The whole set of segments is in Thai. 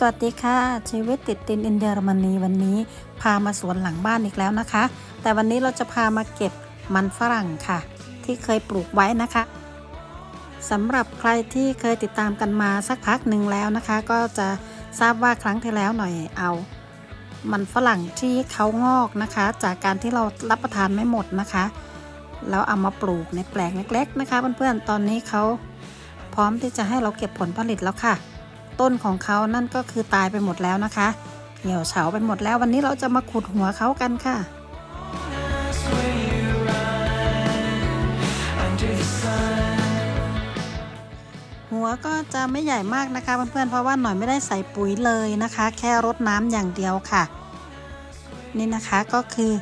สวัสดีค่ะ ชีวิตติดดินอินเยอรมนีวันนี้พามาสวนหลังบ้านอีกแล้วนะคะ แต่วันนี้เราจะพามาเก็บมันฝรั่งค่ะ ที่เคยปลูกไว้นะคะสำหรับใครที่เคยติดตามกันมาสักพักหนึ่งแล้วนะคะ ก็จะทราบว่าครั้งที่แล้วหน่อยเอา มันฝรั่งที่เขางอกนะคะ จากการที่เรารับประทานไม่หมดนะคะแล้วเอามาปลูกในแปลงเล็ก ๆ นะคะ เพื่อนๆตอนนี้เขาพร้อมที่จะให้เราเก็บผลผลิตแล้วค่ะ ต้นของเขานั่นก็คือตายไปหมดแล้วนะคะ เหี่ยวเฉาไปหมดแล้ววันนี้เราจะมาขุดหัวเขากันค่ะ หัวก็จะไม่ใหญ่มากนะคะเพื่อนๆเพราะว่าหน่อยไม่ได้ใส่ปุ๋ยเลยนะคะ แค่รดน้ำอย่างเดียวค่ะ นี่นะคะก็คือ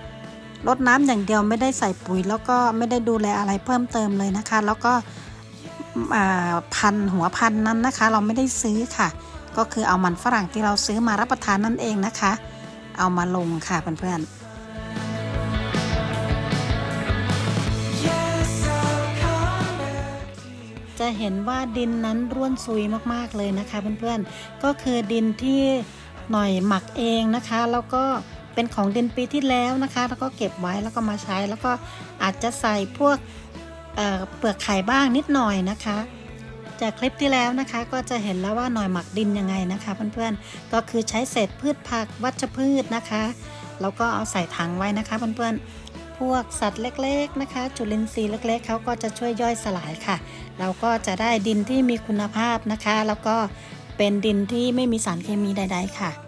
รดน้ำอย่างเดียวไม่ได้ใส่ปุ๋ย แล้วก็ไม่ได้ดูแลอะไรเพิ่มเติมเลยนะคะ แล้วก็ พันหัวพันนั้นนะคะ เราไม่ได้ซื้อค่ะ ก็คือเอามันฝรั่งที่เราซื้อมารับประทานนั่นเองนะคะ เอามาลงค่ะเพื่อนๆจะเห็นว่าดินนั้นร่วนซุยมากๆเลยนะคะเพื่อนๆ ก็คือดินที่หน่อยหมักเองนะคะ แล้วก็เป็นของดินปีที่แล้วนะคะ แล้วก็เก็บไว้แล้วก็มาใช้ แล้วก็อาจจะใส่พวก เเปลือกไข่บ้างนิดหน่อยนะคะ จากคลิปที่แล้วนะคะก็จะเห็นแล้วว่าหน่อยหมักดินยังไงนะคะ เพื่อนๆก็คือใช้เศษพืชผักวัชพืชนะคะ แล้วก็เอาใส่ถังไว้นะคะเพื่อนๆพวกสัตว์เล็กๆนะคะ จุลินทรีย์เล็ก ๆเขาก็จะช่วยย่อยสลายค่ะ เราก็จะได้ดินที่มีคุณภาพนะคะ แล้วก็เป็นดินที่ไม่มีสารเคมีใด ๆ ค่ะ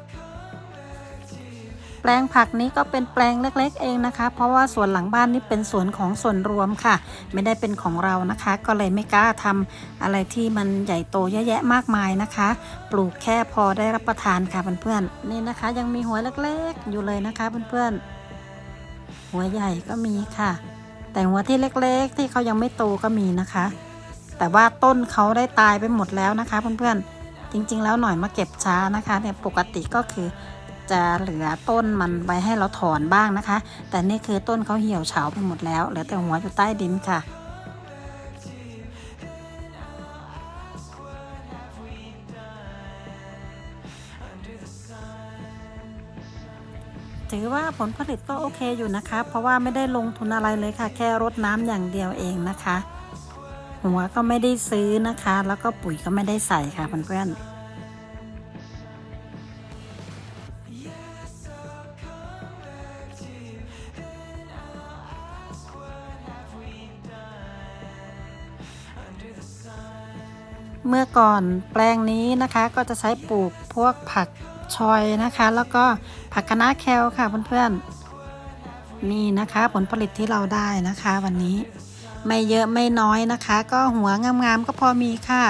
ปลงผักนี้ก็เป็นแปลงเล็กๆ เองนะคะ เพราะว่าสวนหลังบ้านนี่เป็นสวนของส่วนรวมค่ะ ไม่ได้เป็นของเรานะคะ ก็เลยไม่กล้าทำอะไรที่มันใหญ่โตเยอะแยะมากมายนะคะ ปลูกแค่พอได้รับประทานค่ะเพื่อนๆนี่นะคะ ยังมีหัวเล็กๆ อยู่เลยนะคะเพื่อนๆหัวใหญ่ก็มีค่ะ แต่หัวที่เล็กๆ ที่เขายังไม่โตก็มีนะคะ แต่ว่าต้นเขาได้ตายไปหมดแล้วนะคะเพื่อนๆจริงๆ แล้วหน่อยมาเก็บช้านะคะเนี่ยปกติก็คือ จะเหลือต้นมันไว้ให้เราถอนบ้างนะคะ แต่นี่คือต้นเขาเหี่ยวเฉาไปหมดแล้ว เหลือแต่หัวอยู่ใต้ดินค่ะถือว่าผลผลิตก็โอเคอยู่นะคะ เพราะว่าไม่ได้ลงทุนอะไรเลยค่ะ แค่รดน้ำอย่างเดียวเองนะคะ หัวก็ไม่ได้ซื้อนะคะ แล้วก็ปุ๋ยก็ไม่ได้ใส่ค่ะเพื่อนๆ เมื่อก่อนแปลงนี้นะคะก็จะใช้ปลูกพวกผักชอยนะคะ แล้วก็ผักคะน้าแคลค่ะเพื่อนๆนี่นะคะ ผลผลิตที่เราได้นะคะ วันนี้ไม่เยอะไม่น้อยนะคะ ก็หัวงามๆก็พอมีค่ะ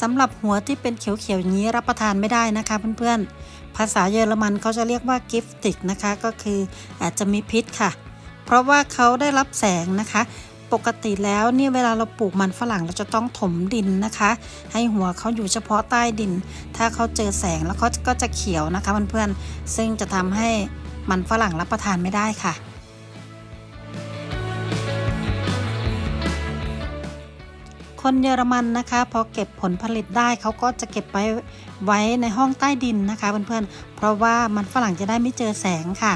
สำหรับหัวที่เป็นเขียวๆอย่างนี้รับประทานไม่ได้นะคะเพื่อนๆ ภาษาเยอรมันเขาจะเรียกว่ากิฟติกนะคะ ก็คืออาจจะมีพิษค่ะ เพราะว่าเขาได้รับแสงนะคะ ปกติแล้วเนี่ยเวลาเราปลูกมันฝรั่งเราจะต้องถมดินนะคะ ให้หัวเขาอยู่เฉพาะใต้ดิน ถ้าเขาเจอแสงแล้วเขาก็จะเขียวนะคะเพื่อนๆซึ่งจะทำให้มันฝรั่งรับประทานไม่ได้ค่ะคนเยอรมันนะคะพอเก็บผลผลิตได้เขาก็จะเก็บไว้ไว้ในห้องใต้ดินนะคะเพื่อนๆ เพราะว่ามันฝรั่งจะได้ไม่เจอแสงค่ะ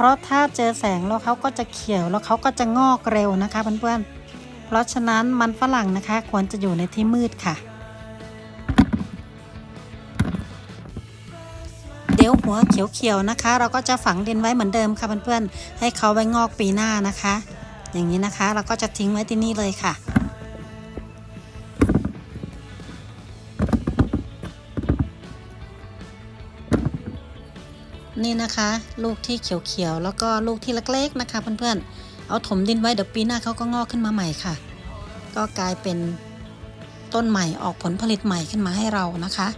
เพราะถ้าเจอแสงแล้วเขาก็จะเขียวแล้วเขาก็จะงอกเร็วนะคะเพื่อนๆ เพราะฉะนั้นมันฝรั่งนะคะควรจะอยู่ในที่มืดค่ะ เดี๋ยวหัวเขียวๆนะคะ เราก็จะฝังดินไว้เหมือนเดิมค่ะเพื่อนๆ ให้เขาไว้งอกปีหน้านะคะ อย่างนี้นะคะเราก็จะทิ้งไว้ที่นี่เลยค่ะ นี่นะคะ ลูกที่เขียวๆแล้วก็ลูกที่เล็กๆนะคะ เพื่อนๆ เอาถมดินไว้เดี๋ยวปีหน้าเขาก็งอกขึ้นมาใหม่ค่ะ ก็กลายเป็นต้นใหม่ออกผลผลิตใหม่ขึ้นมาให้เรานะคะ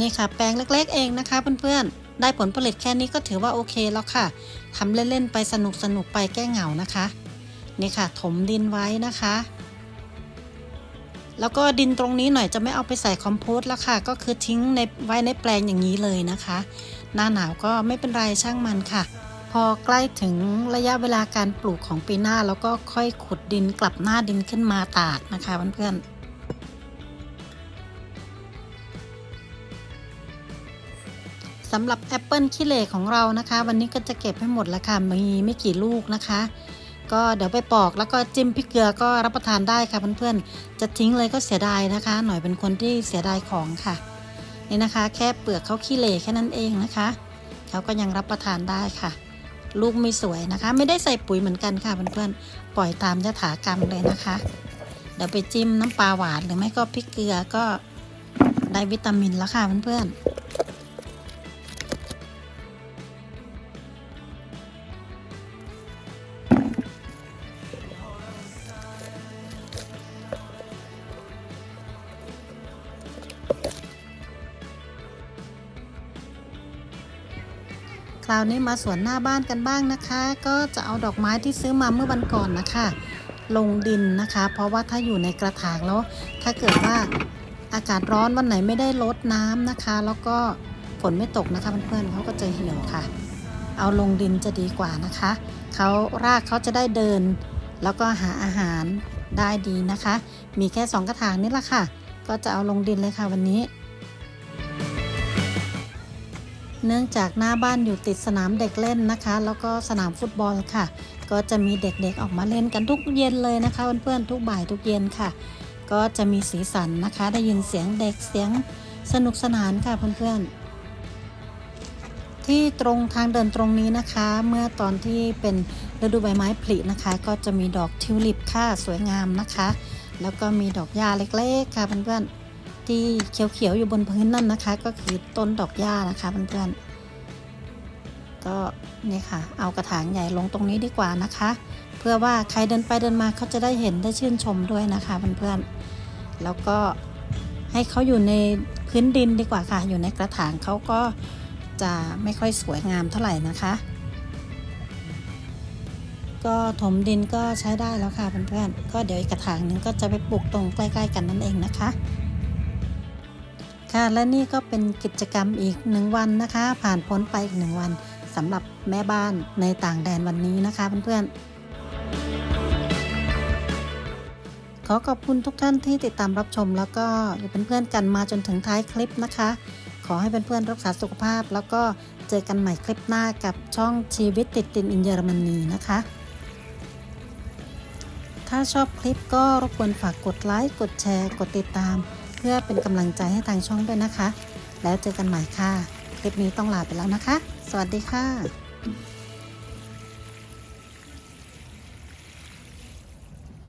นี่ค่ะแปลงเล็กๆเองนะคะ เพื่อนๆ ได้ผลผลิตแค่นี้ก็ถือว่าโอเคแล้วค่ะทำเล่นๆไปสนุกๆไปแก้เหงานะคะ นี่ค่ะถมดินไว้นะคะ แล้วก็ดินตรงนี้หน่อยจะไม่เอาไปใส่คอมโพสต์แล้วค่ะ ก็คือทิ้งในไว้ในแปลงอย่างนี้เลยนะคะ หน้าหนาวก็ไม่เป็นไรช่างมันค่ะ พอใกล้ถึงระยะเวลาการปลูกของปีหน้า แล้วก็ค่อยขุดดินกลับหน้าดินขึ้นมาตากนะคะเพื่อนๆสำหรับแอปเปิลขี้เหร่ของเรานะคะ วันนี้ก็จะเก็บให้หมดแล้วค่ะมีไม่กี่ลูกนะคะ ก็เดี๋ยวไปปอกแล้วก็จิ้มพริกเกลือก็รับประทานได้ค่ะเพื่อนๆ จะทิ้งเลยก็เสียดายนะคะ หน่อยเป็นคนที่เสียดายของค่ะนี่นะคะ แค่เปลือกเขาขี้เหร่แค่นั้นเองนะคะเขาก็ยังรับประทานได้ค่ะ ลูกไม่สวยนะคะ ไม่ได้ใส่ปุ๋ยเหมือนกันค่ะเพื่อนๆปล่อยตามยถากรรมเลยนะคะ เดี๋ยวไปจิ้มน้ำปลาหวานหรือไม่ก็พริกเกลือก็ได้วิตามินแล้วค่ะเพื่อนๆ ราวนี้มาสวนหน้าบ้านกันบ้างนะคะ ก็จะเอาดอกไม้ที่ซื้อมาเมื่อวันก่อนนะคะ ลงดินนะคะ เพราะว่าถ้าอยู่ในกระถางแล้ว ถ้าเกิดว่าอากาศร้อนวันไหนไม่ได้ลดน้ำนะคะ แล้วก็ฝนไม่ตกนะคะเพื่อนๆเขาก็จะเหี่ยวค่ะ เอาลงดินจะดีกว่านะคะเขารากเขาจะได้เดิน แล้วก็หาอาหารได้ดีนะคะ มีแค่สองกระถางนี่แหละค่ะ ก็จะเอาลงดินเลยค่ะวันนี้ เนื่องจากหน้าบ้านอยู่ติดสนามเด็กเล่นนะคะ แล้วก็สนามฟุตบอลค่ะ ก็จะมีเด็กๆออกมาเล่นกันทุกเย็นเลยนะคะเพื่อนๆทุกบ่ายทุกเย็นค่ะ ก็จะมีสีสันนะคะ ได้ยินเสียงเด็กเสียงสนุกสนานค่ะเพื่อนๆ ที่ตรงทางเดินตรงนี้นะคะ เมื่อตอนที่เป็นฤดูใบไม้ผลินะคะ ก็จะมีดอกทิวลิปค่ะสวยงามนะคะ แล้วก็มีดอกหญ้าเล็กๆค่ะเพื่อนๆ ที่เขียวๆอยู่บนพื้นนั่นนะคะ ก็คือต้นดอกหญ้านะคะเพื่อนๆก็นี่ค่ะ เอากระถางใหญ่ลงตรงนี้ดีกว่านะคะ เพื่อว่าใครเดินไปเดินมาเขาจะได้เห็นได้ชื่นชมด้วยนะคะเพื่อนๆแล้วก็ให้เขาอยู่ในพื้นดินดีกว่าค่ะ อยู่ในกระถางเขาก็จะไม่ค่อยสวยงามเท่าไหร่นะคะ ก็ถมดินก็ใช้ได้แล้วค่ะเพื่อนๆก็เดี๋ยวอีกกระถางนึงก็จะไปปลูกตรงใกล้ ๆ กันนั่นเองนะคะ ค่ะและนี่ก็เป็นกิจกรรมอีกหนึ่งวันนะคะ ผ่านพ้นไปอีกหนึ่งวันสำหรับแม่บ้านในต่างแดนวันนี้นะคะเพื่อนๆขอขอบคุณทุกท่านที่ติดตามรับชม แล้วก็อยู่เป็นเพื่อนกันมาจนถึงท้ายคลิปนะคะ ขอให้เพื่อนๆรักษาสุขภาพ แล้วก็เจอกันใหม่คลิปหน้ากับช่องชีวิตติดดินอินเยอรมนีนะคะถ้าชอบคลิปก็รบกวนฝากกดไลค์ กดแชร์ กดติดตาม เพื่อเป็นกำลังใจให้ทางช่องด้วยนะคะ แล้วเจอกันใหม่ค่ะ คลิปนี้ต้องลาไปแล้วนะคะ สวัสดีค่ะ